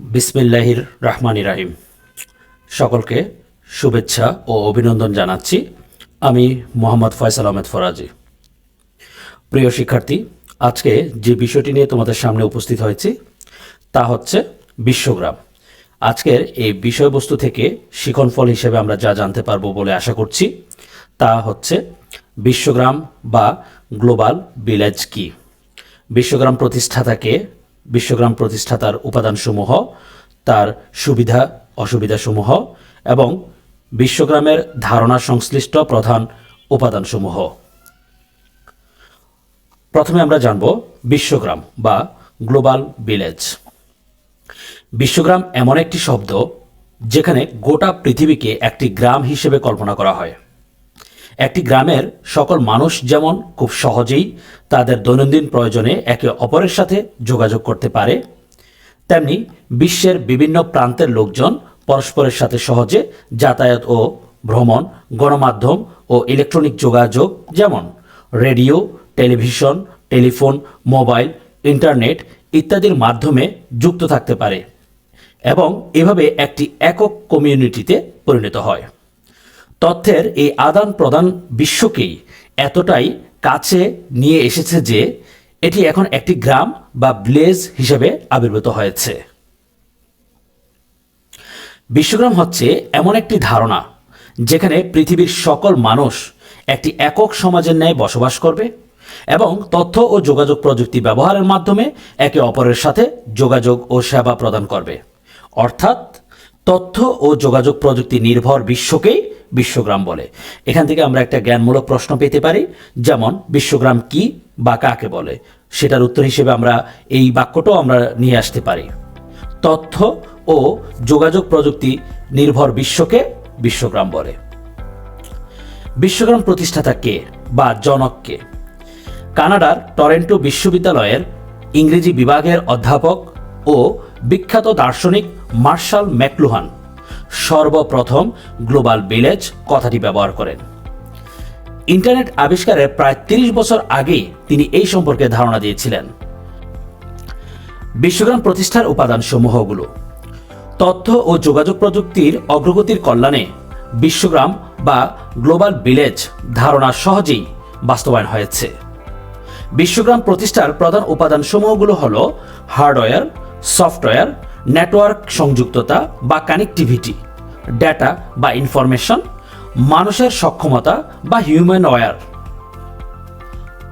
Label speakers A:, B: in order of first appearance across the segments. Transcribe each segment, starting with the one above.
A: বিসমিল্লাহির রহমানির রাহিম। সকলকে শুভেচ্ছা ও অভিনন্দন জানাচ্ছি। আমি মোহাম্মদ ফয়সাল আহমেদ ফরাজি। প্রিয় শিক্ষার্থী, আজকে যে বিষয়টি নিয়ে তোমাদের সামনে উপস্থিত হয়েছি, তা হচ্ছে বিশ্বগ্রাম। আজকের এই বিষয়বস্তু থেকে শিখনফল হিসেবে আমরা যা জানতে পারব বলে আশা করছি, তা হচ্ছে বিশ্বগ্রাম বা গ্লোবাল ভিলেজ কি? বিশ্বগ্রাম প্রতিষ্ঠাতাকে বিশ্বগ্রাম প্রতিষ্ঠাতার উপাদানসমূহ, তার সুবিধা, অসুবিধাসমূহ এবং বিশ্বগ্রামের ধারণা সংশ্লিষ্ট প্রধান উপাদানসমূহ। প্রথমে আমরা জানব বিশ্বগ্রাম বা গ্লোবাল ভিলেজ। বিশ্বগ্রাম এমন একটি শব্দ যেখানে গোটা পৃথিবীকে একটি গ্রাম হিসেবে কল্পনা করা হয়। একটি গ্রামের সকল মানুষ যেমন খুব সহজেই তাদের দৈনন্দিন প্রয়োজনে একে অপরের সাথে যোগাযোগ করতে পারে, তেমনি বিশ্বের বিভিন্ন প্রান্তের লোকজন পরস্পরের সাথে সহজে যাতায়াত ও ভ্রমণ, গণমাধ্যম ও ইলেকট্রনিক যোগাযোগ যেমন radio, television, telephone, mobile, internet ইত্যাদির মাধ্যমে যুক্ত থাকতে পারে এবং এভাবে একটি একক কমিউনিটিতে পরিণত হয়। তথ্যের এই আদান প্রদান বিশ্বকেই এতটাই কাছে নিয়ে এসেছে যে এটি এখন একটি গ্রাম বা ব্লেজ হিসেবে আবির্ভূত হয়েছে। বিশ্বগ্রাম হচ্ছে এমন একটি ধারণা যেখানে পৃথিবীর সকল মানুষ একটি একক সমাজের ন্যায় বসবাস করবে এবং তথ্য ও যোগাযোগ প্রযুক্তি ব্যবহারের মাধ্যমে একে অপরের সাথে যোগাযোগ ও সেবা প্রদান করবে। অর্থাৎ তথ্য ও যোগাযোগ প্রযুক্তি নির্ভর বিশ্বকেই বিশ্বগ্রাম বলে। এখান থেকে আমরা একটা জ্ঞানমূলক প্রশ্ন পেতে পারি, যেমন, বিশ্বগ্রাম কি বা কাকে বলে? সেটার উত্তর হিসেবে আমরা এই বাক্যটাও আমরা নিয়ে আসতে পারি। তথ্য ও যোগাযোগ প্রযুক্তি নির্ভর বিশ্বকে বিশ্বগ্রাম বলে। বিশ্বগ্রাম প্রতিষ্ঠাতা কে বা জনক কে? কানাডার টরেন্টো বিশ্ববিদ্যালয়ের ইংরেজি বিভাগের অধ্যাপক ও বিখ্যাত দার্শনিক মার্শাল ম্যাকলুহান। সর্বপ্রথম গ্লোবাল ভিলেজ কথাটি ব্যবহার করেন। ইন্টারনেট আবিষ্কারের প্রায় তিরিশ বছর আগে তিনি এই সম্পর্কে ধারণা দিয়েছিলেন। বিশ্বগ্রাম প্রতিষ্ঠার উপাদান সমূহগুলো তথ্য ও যোগাযোগ প্রযুক্তির অগ্রগতির কল্যাণে বিশ্বগ্রাম বা গ্লোবাল ভিলেজ ধারণা সহজেই বাস্তবায়ন হয়েছে। বিশ্বগ্রাম প্রতিষ্ঠার প্রধান উপাদান সমূহগুলো হল হার্ডওয়্যার, সফটওয়্যার নেটওয়ার্ক সংযুক্ততা বা কানেক্টিভিটি ডেটা বা ইনফরমেশন মানুষের সক্ষমতা বা হিউম্যান ওয়্যার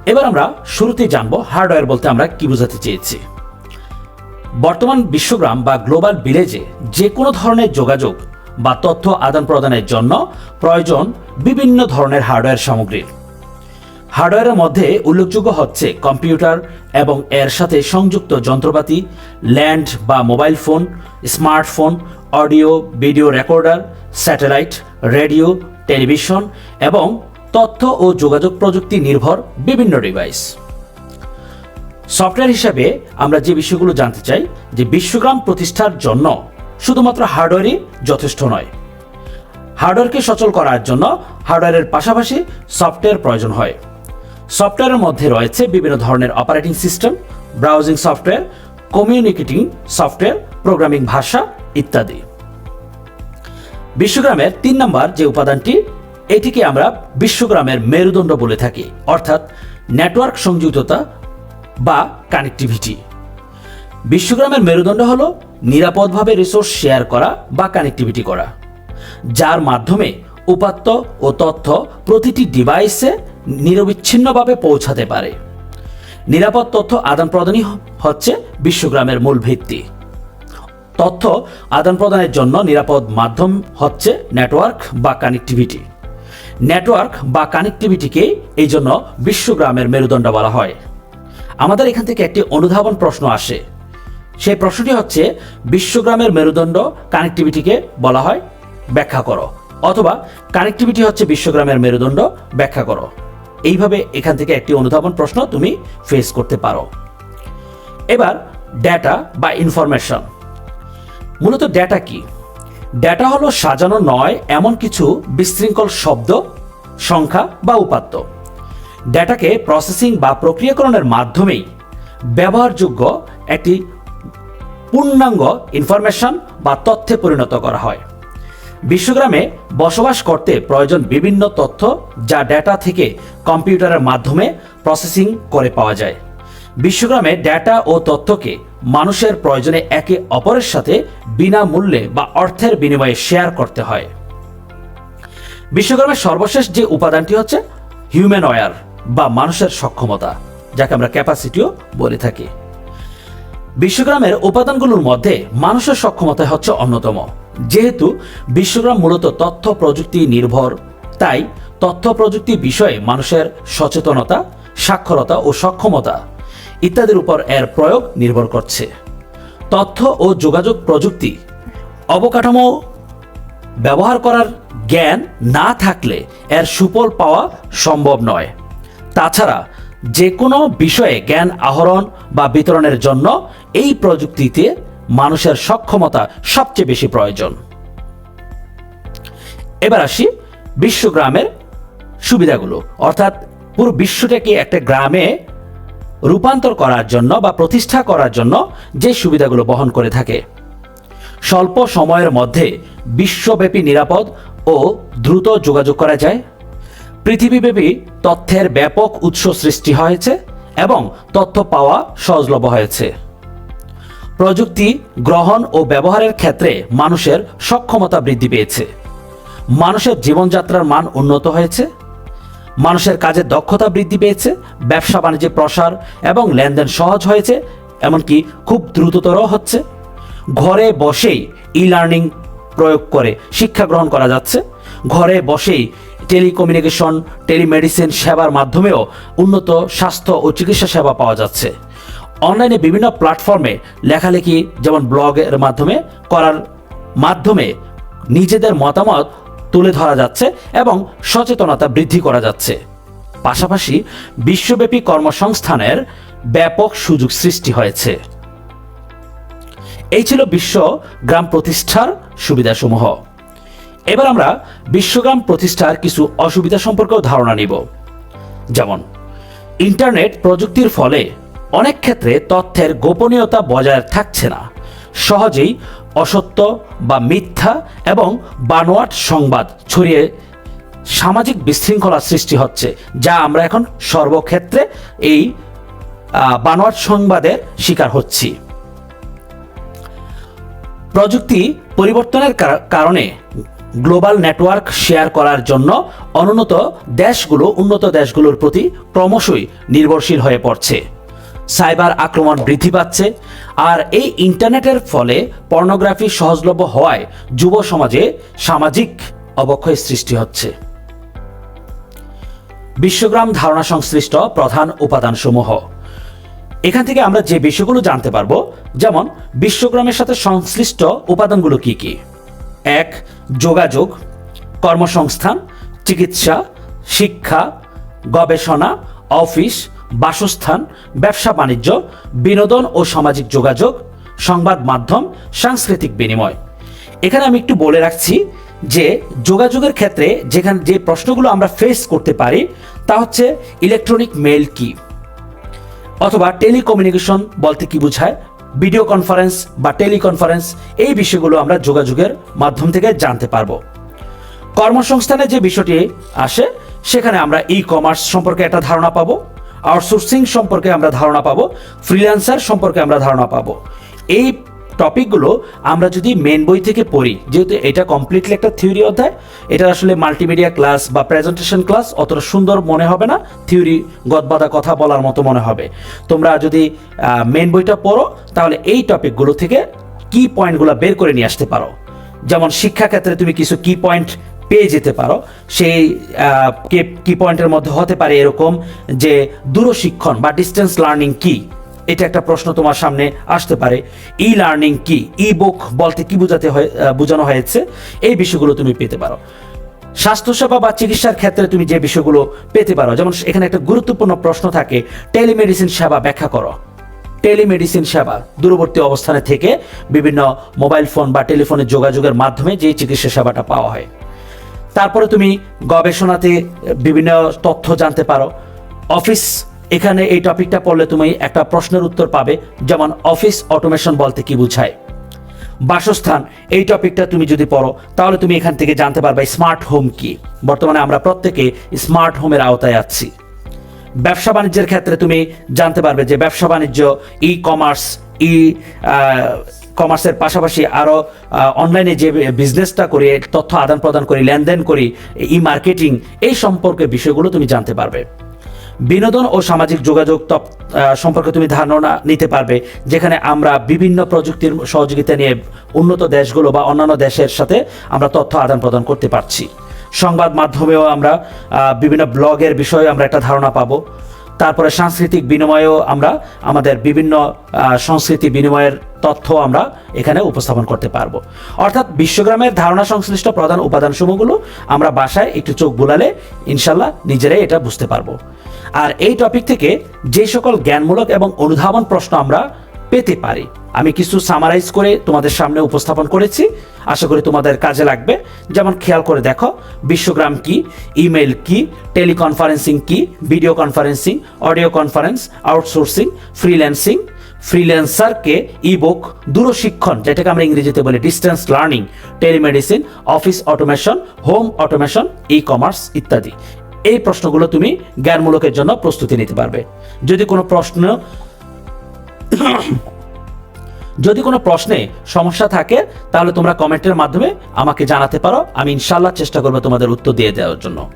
A: এবার আমরা শুরুতেই জানব হার্ডওয়্যার বলতে আমরা কি বোঝাতে চেয়েছি। বর্তমান বিশ্বগ্রাম বা গ্লোবাল ভিলেজে যে কোনো ধরনের যোগাযোগ বা তথ্য আদান প্রদানের জন্য প্রয়োজন বিভিন্ন ধরনের হার্ডওয়্যার সামগ্রীর হার্ডওয়্যারের মধ্যে উল্লেখযোগ্য হচ্ছে কম্পিউটার এবং এর সাথে সংযুক্ত যন্ত্রপাতি, ল্যান্ড বা mobile phone, smartphone, audio, video recorder, satellite, radio, television এবং তথ্য ও যোগাযোগ প্রযুক্তি নির্ভর বিভিন্ন ডিভাইস। সফটওয়্যার হিসাবে আমরা যে বিষয়গুলো জানতে চাই, যে বিশ্বগ্রাম প্রতিষ্ঠার জন্য শুধুমাত্র হার্ডওয়্যারই যথেষ্ট নয়। হার্ডওয়্যারকে সচল করার জন্য হার্ডওয়্যারের পাশাপাশি সফটওয়্যার প্রয়োজন হয়। সফটওয়্যারের মধ্যে রয়েছে বিভিন্ন ধরনের operating system browsing software communicating software programming ভাষা ইত্যাদি। বিশ্বগ্রামের তিন নম্বর যে উপাদানটি, এটিকে আমরা বিশ্বগ্রামের মেরুদণ্ড বলে থাকি, অর্থাৎ নেটওয়ার্ক সংযুক্ততা বা কানেক্টিভিটি বিশ্বগ্রামের মেরুদণ্ড হল নিরাপদভাবে রিসোর্স শেয়ার করা বা কানেক্টিভিটি করা, যার মাধ্যমে উপাত্ত ও তথ্য প্রতিটি ডিভাইসে নিরবিচ্ছিন্নভাবে পৌঁছাতে পারে। নিরাপদ তথ্য আদান প্রদানই হচ্ছে বিশ্বগ্রামের মূল ভিত্তি। তথ্য আদান প্রদানের জন্য নিরাপদ মাধ্যম হচ্ছে নেটওয়ার্ক বা কানেক্টিভিটি। নেটওয়ার্ক বা কানেক্টিভিটিকে এই জন্য বিশ্বগ্রামের মেরুদণ্ড বলা হয়। আমাদের এখান থেকে একটি অনুধাবন প্রশ্ন আসে। সেই প্রশ্নটি হচ্ছে, বিশ্বগ্রামের মেরুদণ্ড কানেক্টিভিটিকে বলা হয় ব্যাখ্যা করো, অথবা কানেক্টিভিটি হচ্ছে বিশ্বগ্রামের মেরুদণ্ড ব্যাখ্যা করো। এইভাবে এখান থেকে একটি অনুধাবন প্রশ্ন তুমি ফেস করতে পারো। এবার ডেটা বা ইনফরমেশন মূলত ডেটা কি? ডেটা হলো সাজানো নয়, এমন কিছু বিশৃঙ্খল শব্দ, সংখ্যা বা উপাত্ত। ডেটাকে প্রসেসিং বা প্রক্রিয়াকরণের মাধ্যমেই ব্যবহারযোগ্য একটি পূর্ণাঙ্গ ইনফরমেশন বা তথ্যে পরিণত করা হয়। বিশ্বগ্রামে বসবাস করতে প্রয়োজন বিভিন্ন তথ্য যা ডেটা থেকে কম্পিউটারের মাধ্যমে প্রসেসিং করে পাওয়া যায়। বিশ্বগ্রামে ডেটা ও তথ্যকে মানুষের প্রয়োজনে একে অপরের সাথে বিনামূল্যে বা অর্থের বিনিময়ে শেয়ার করতে হয়। বিশ্বগ্রামের সর্বশেষ যে উপাদানটি হচ্ছে হিউম্যান ওয়ার বা মানুষের সক্ষমতা, যাকে আমরা ক্যাপাসিটিও বলে থাকি। বিশ্বগ্রামের উপাদানগুলোর মধ্যে মানুষের সক্ষমতা হচ্ছে অন্যতম। যেহেতু বিশ্বগ্রাম মূলত তথ্য প্রযুক্তি নির্ভর, তাই তথ্য প্রযুক্তি বিষয়ে মানুষের সচেতনতা, সাক্ষরতা ও সক্ষমতা ইত্যাদির উপর এর প্রয়োগ নির্ভর করছে। তথ্য ও যোগাযোগ প্রযুক্তি অবকাঠামো ব্যবহার করার জ্ঞান না থাকলে এর সুফল পাওয়া সম্ভব নয়। তাছাড়া যে কোনো বিষয়ে জ্ঞান আহরণ বা বিতরণের জন্য এই প্রযুক্তিতে মানুষের সক্ষমতা সবচেয়ে বেশি প্রয়োজন। এবার আসি বিশ্বগ্রামের সুবিধাগুলো। অর্থাৎ পুরো বিশ্বটাকে একটা গ্রামে রূপান্তর করার জন্য বা প্রতিষ্ঠা করার জন্য যে সুবিধাগুলো বহন করে থাকে। স্বল্প সময়ের মধ্যে বিশ্বব্যাপী নিরাপদ ও দ্রুত যোগাযোগ করা যায়। পৃথিবীব্যাপী তথ্যের ব্যাপক উৎস সৃষ্টি হয়েছে এবং তথ্য পাওয়া সহজলভ্য হয়েছে। প্রযুক্তি, গ্রহণ ও ব্যবহারের ক্ষেত্রে মানুষের সক্ষমতা বৃদ্ধি পেয়েছে। মানুষের জীবনযাত্রার মান উন্নত হয়েছে। মানুষের কাজের দক্ষতা বৃদ্ধি পেয়েছে, ব্যবসা বাণিজ্যের প্রসার এবং লেনদেন সহজ হয়েছে, এমনকি খুব দ্রুততর হচ্ছে। ঘরে বসেই ই লার্নিং প্রয়োগ করে শিক্ষা গ্রহণ করা যাচ্ছে। ঘরে বসেই টেলিকমিউনিকেশন টেলিমেডিসিন সেবার মাধ্যমেও উন্নত স্বাস্থ্য ও চিকিৎসা সেবা পাওয়া যাচ্ছে। অনলাইনে বিভিন্ন প্ল্যাটফর্মে লেখালেখি, যেমন ব্লগের মাধ্যমে করার মাধ্যমে নিজেদের মতামত তুলে ধরা যাচ্ছে এবং সচেতনতা বৃদ্ধি করা যাচ্ছে। পাশাপাশি বিশ্বব্যাপী কর্মসংস্থানের ব্যাপক সুযোগ সৃষ্টি হয়েছে। এই ছিল বিশ্ব গ্রাম প্রতিষ্ঠার সুবিধাসমূহ। এবার আমরা বিশ্বগ্রাম প্রতিষ্ঠার কিছু অসুবিধা সম্পর্কেও ধারণা নিব। যেমন, ইন্টারনেট প্রযুক্তির ফলে অনেক ক্ষেত্রে তথ্যের গোপনীয়তা বজায় থাকছে না। সহজেই অসত্য বা মিথ্যা এবং বানোয়াট সংবাদ ছড়িয়ে সামাজিক বিশৃঙ্খলা সৃষ্টি হচ্ছে, যা আমরা এখন সর্বক্ষেত্রে এই বানোয়াট সংবাদের শিকার হচ্ছি। প্রযুক্তি পরিবর্তনের কারণে গ্লোবাল নেটওয়ার্ক শেয়ার করার জন্য অনুন্নত দেশগুলো উন্নত দেশগুলোর প্রতি ক্রমশই নির্ভরশীল হয়ে পড়ছে। সাইবার আক্রমণ বৃদ্ধি পাচ্ছে আর এই ইন্টারনেটের ফলে পর্নোগ্রাফি সহজলভ্য হওয়ায় যুব সমাজে সামাজিক অবক্ষয় সৃষ্টি হচ্ছে। বিশ্বগ্রাম ধারণা সংশ্লিষ্ট প্রধান উপাদানসমূহ। এখান থেকে আমরা যে বিষয়গুলো জানতে পারব, যেমন বিশ্বগ্রামের সাথে সংশ্লিষ্ট উপাদানগুলো কি কি? এক, যোগাযোগ, কর্মসংস্থান, চিকিৎসা, শিক্ষা, গবেষণা, অফিস বাসস্থান, ব্যবসা বাণিজ্য, বিনোদন ও সামাজিক যোগাযোগ, সংবাদ মাধ্যম, সাংস্কৃতিক বিনিময়। এখানে আমি একটু বলে রাখছি যে যোগাযোগের ক্ষেত্রে যেখানে যে প্রশ্নগুলো আমরা ফেস করতে পারি, তা হচ্ছে ইলেকট্রনিক মেল কি? অথবা টেলিকমিউনিকেশন বলতে কি বোঝায়? ভিডিও কনফারেন্স বা টেলিকনফারেন্স এই বিষয়গুলো আমরা যোগাযোগের মাধ্যম থেকে জানতে পারব। কর্মসংস্থানে যে বিষয়টি আসে, সেখানে আমরা ই কমার্স সম্পর্কে একটা ধারণা পাবো। আউটসোর্সিং সম্পর্কে আমরা ধারণা পাবো ফ্রিল্যান্সার সম্পর্কে আমরা ধারণা পাবো। এই টপিকগুলো আমরা যদি মেন বই থেকে পড়ি, যেহেতু এটা কমপ্লিটলি একটা থিওরি অধ্যায়, এটা আসলে মাল্টিমিডিয়া ক্লাস বা প্রেজেন্টেশন ক্লাস অতটা সুন্দর মনে হবে না থিওরি গদবাদা কথা বলার মতো মনে হবে। তোমরা যদি মেন বইটা পড়ো, তাহলে এই টপিকগুলো থেকে কি পয়েন্টগুলো বের করে নিয়ে আসতে পারো। যেমন শিক্ষাক্ষেত্রে তুমি কিছু কি পয়েন্ট পেয়ে যেতে পারো। সেই কি পয়েন্টের মধ্যে হতে পারে এরকম যে দূরশিক্ষণ বা ডিস্টেন্স লার্নিং কি? এটা একটা প্রশ্ন তোমার সামনে আসতে পারে। ই লার্নিং কি? ই বুক বলতে কি বোঝাতে বোঝানো হয়েছে? এই বিষয়গুলো তুমি পেতে পারো। স্বাস্থ্যসেবা বা চিকিৎসার ক্ষেত্রে তুমি যে বিষয়গুলো পেতে পারো, যেমন এখানে একটা গুরুত্বপূর্ণ প্রশ্ন থাকে টেলিমেডিসিন সেবা ব্যাখ্যা করো। টেলিমেডিসিন সেবা দূরবর্তী অবস্থানে থেকে বিভিন্ন মোবাইল ফোন বা টেলিফোনের যোগাযোগের মাধ্যমে যে চিকিৎসা সেবাটা পাওয়া হয়। তারপরে তুমি গবেষণাতে বিভিন্ন তথ্য জানতে পারো। অফিস, এখানে এই টপিকটা পড়লে তুমি একটা প্রশ্নের উত্তর পাবে, যেমন অফিস অটোমেশন বলতে কি বোঝায়? বাসস্থান, এই টপিকটা তুমি যদি পড়ো, তাহলে তুমি এখান থেকে জানতে পারবে স্মার্ট হোম কি। বর্তমানে আমরা প্রত্যেকে স্মার্ট হোমের আওতায় আছি। ব্যবসা বাণিজ্যের ক্ষেত্রে তুমি জানতে পারবে যে ব্যবসা বাণিজ্য ই কমার্স ই কমার্সের পাশাপাশি আরও অনলাইনে যে বিজনেসটা করি, তথ্য আদান প্রদান করি, লেনদেন করি, ই মার্কেটিং এই সম্পর্কে বিষয়গুলো তুমি জানতে পারবে। বিনোদন ও সামাজিক যোগাযোগ সম্পর্কে তুমি ধারণা নিতে পারবে, যেখানে আমরা বিভিন্ন প্রযুক্তির সহযোগিতা নিয়ে উন্নত দেশগুলো বা অন্যান্য দেশের সাথে আমরা তথ্য আদান প্রদান করতে পারছি। সংবাদ মাধ্যমেও আমরা বিভিন্ন ব্লগের বিষয়ে আমরা একটা ধারণা পাবো। তারপরে সাংস্কৃতিক বিনিময়েও আমরা, আমাদের বিভিন্ন সংস্কৃতি বিনিময়ের তথ্য আমরা এখানে উপস্থাপন করতে পারব। অর্থাৎ বিশ্বগ্রামের ধারণা সংশ্লিষ্ট প্রধান উপাদানসমূহগুলো আমরা বাসায় একটু চোখ বোলালে ইনশাল্লাহ নিজেরাই এটা বুঝতে পারব। আর এই টপিক থেকে যে সকল জ্ঞানমূলক এবং অনুধাবন প্রশ্ন আমরা পেতে পারি। আমি কিছু সামারাইজ করে তোমাদের সামনে উপস্থাপন করেছি। আশা করি তোমাদের কাজে লাগবে। যেমন খেয়াল করে দেখো, বিশ্বগ্রাম কি ইমেল কি, টেলিকনফারেন্সিং কি, video conferencing, audio conference, outsourcing, freelancing. ফ্রিল্যান্সারকে ebook দূরশিক্ষণ, যেটাকে আমরা ইংরেজিতে বলি distance learning telemedicine office automation home automation e commerce ইত্যাদি। এই প্রশ্নগুলো তুমি জ্ঞানমূলকের জন্য প্রস্তুতি নিতে পারবে। যদি কোনো প্রশ্ন যদি কোনো প্রশ্নে সমস্যা থাকে, তাহলে তোমরা কমেন্টের মাধ্যমে আমাকে জানাতে পারো। আমি ইনশাল্লাহ চেষ্টা করব তোমাদের উত্তর দিয়ে দেওয়ার জন্য।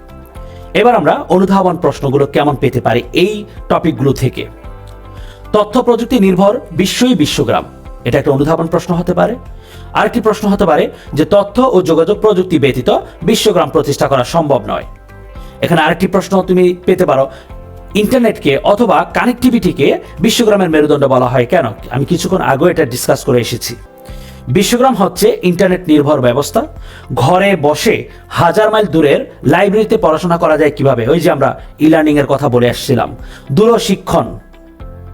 A: এবার আমরা অনুধাবন প্রশ্নগুলো কেমন পেতে পারি এই টপিকগুলো থেকে। তথ্য প্রযুক্তি নির্ভর বিশ্বই বিশ্বগ্রাম। এটা একটা অনুধাবন প্রশ্ন হতে পারে। আরেকটি প্রশ্ন হতে পারে যে তথ্য ও যোগাযোগ প্রযুক্তি ব্যতীত বিশ্বগ্রাম প্রতিষ্ঠা করা সম্ভব নয়। এখানে আরেকটি প্রশ্ন তুমি পেতে পারো। ইন্টারনেটকে অথবা কানেক্টিভিটিকে বিশ্বগ্রামের মেরুদণ্ড বলা হয়। কেন? আমি কিছুক্ষণ আগেও এটা ডিসকাস করে এসেছি। বিশ্বগ্রাম হচ্ছে ইন্টারনেট নির্ভর ব্যবস্থা। ঘরে বসে হাজার মাইল দূরের লাইব্রেরিতে পড়াশোনা করা যায় কীভাবে? ওই যে আমরা ই লার্নিং এর কথা বলে আসছিলাম। দূরশিক্ষণ।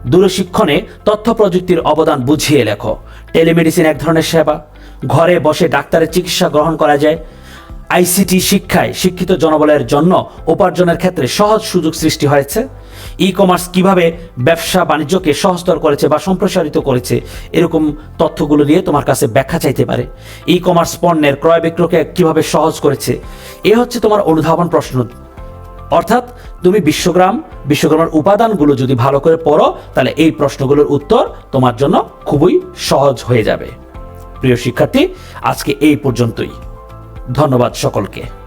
A: দূরশিক্ষণে তথ্য প্রযুক্তির অবদান বুঝিয়ে লেখো। টেলিমেডিসিন এক ধরনের সেবা। ঘরে বসে ডাক্তারের চিকিৎসা গ্রহণ করা যায়। আইসিটি শিক্ষায় শিক্ষিত জনবলের জন্য উপার্জনের ক্ষেত্রে সহজ সুযোগ সৃষ্টি হয়েছে। ই কমার্স কীভাবে ব্যবসা বাণিজ্যকে সহজতর করেছে বা সম্প্রসারিত করেছে, এরকম তথ্যগুলো নিয়ে তোমার কাছে ব্যাখ্যা চাইতে পারে। ই কমার্স পণ্যের ক্রয় বিক্রয়কে কীভাবে সহজ করেছে, এ হচ্ছে তোমার অনুধাবন প্রশ্ন। অর্থাৎ তুমি বিশ্বগ্রাম, বিশ্বগ্রামের উপাদানগুলো যদি ভালো করে পড়ো, তাহলে এই প্রশ্নগুলোর উত্তর তোমার জন্য খুবই সহজ হয়ে যাবে। প্রিয় শিক্ষার্থী, আজকে এই পর্যন্তই। ধন্যবাদ সকলকে।